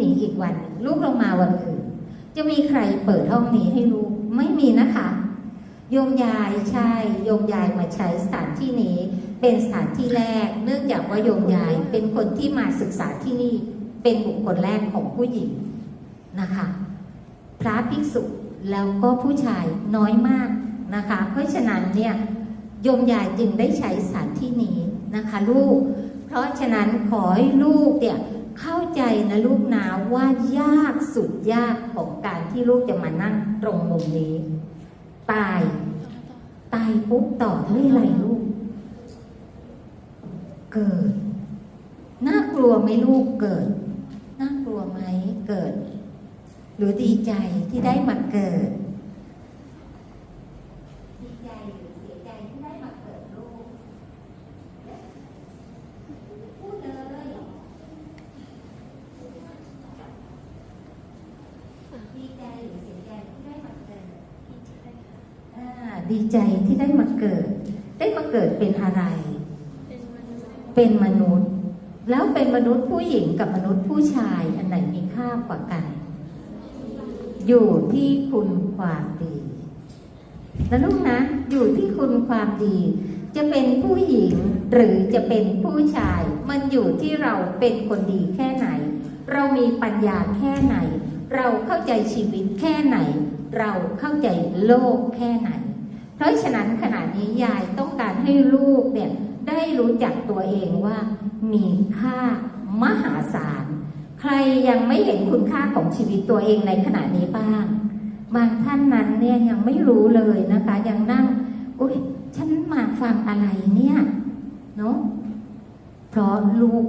หนีอีกวันลูกลงมาวันอื่น จะมีใครเปิดห้องนี้ให้ลูกไม่มีนะคะ โยมยายใช่โยมยายมาใช้สถานที่นี้ เป็นสถานที่แรก เนื่องจากว่าโยมยายเป็นคนที่มาศึกษาที่นี่ เป็นบุคคลแรกของผู้หญิงนะคะ พระภิกษุแล้วก็ผู้ชายน้อยมากนะคะ เพราะฉะนั้นเนี่ยโยมยายจึงได้ใช้สถานที่นี้นะคะ ลูก เพราะฉะนั้นขอให้ลูกเนี่ย เข้าใจนะลูกนะว่ายากสุดยากของการที่ลูกจะมานั่งตรงมุมนี้ ตาย ตายปุ๊บต่อด้วยอะไรลูก เกิด น่ากลัวไหมลูกเกิด น่ากลัวไหมเกิด หรือดีใจที่ได้มาเกิด ดีใจหรือเสียใจที่ได้มาเกิดลูก พูดเลยดีใจหรือเสียใจที่ได้มาเกิดอ่า ดีใจที่ได้มาเกิด ได้มาเกิดเป็นอะไร เป็นมนุษย์ แล้วเป็นมนุษย์ผู้หญิงกับมนุษย์ผู้ชาย อันไหนมีค่ากว่ากัน อยู่ที่คุณความดีนะลูกนะ อยู่ที่คุณความดี จะเป็นผู้หญิงหรือจะเป็นผู้ชาย มันอยู่ที่เราเป็นคนดีแค่ไหน เรามีปัญญาแค่ไหน เราเข้าใจชีวิตแค่ไหน เราเข้าใจโลกแค่ไหน เพราะฉะนั้นขณะนี้ยายต้องการให้ลูกเนี่ยได้รู้จักตัวเองว่า มีค่ามหาศาล ใครยังไม่เห็นคุณค่าของชีวิตตัวเองในขณะนี้บ้าง บางท่านนั้นเนี่ยยังไม่รู้เลยนะคะ ยังนั่ง อุ้ยฉันมาฟังอะไรเนี่ย เนาะเพราะลูก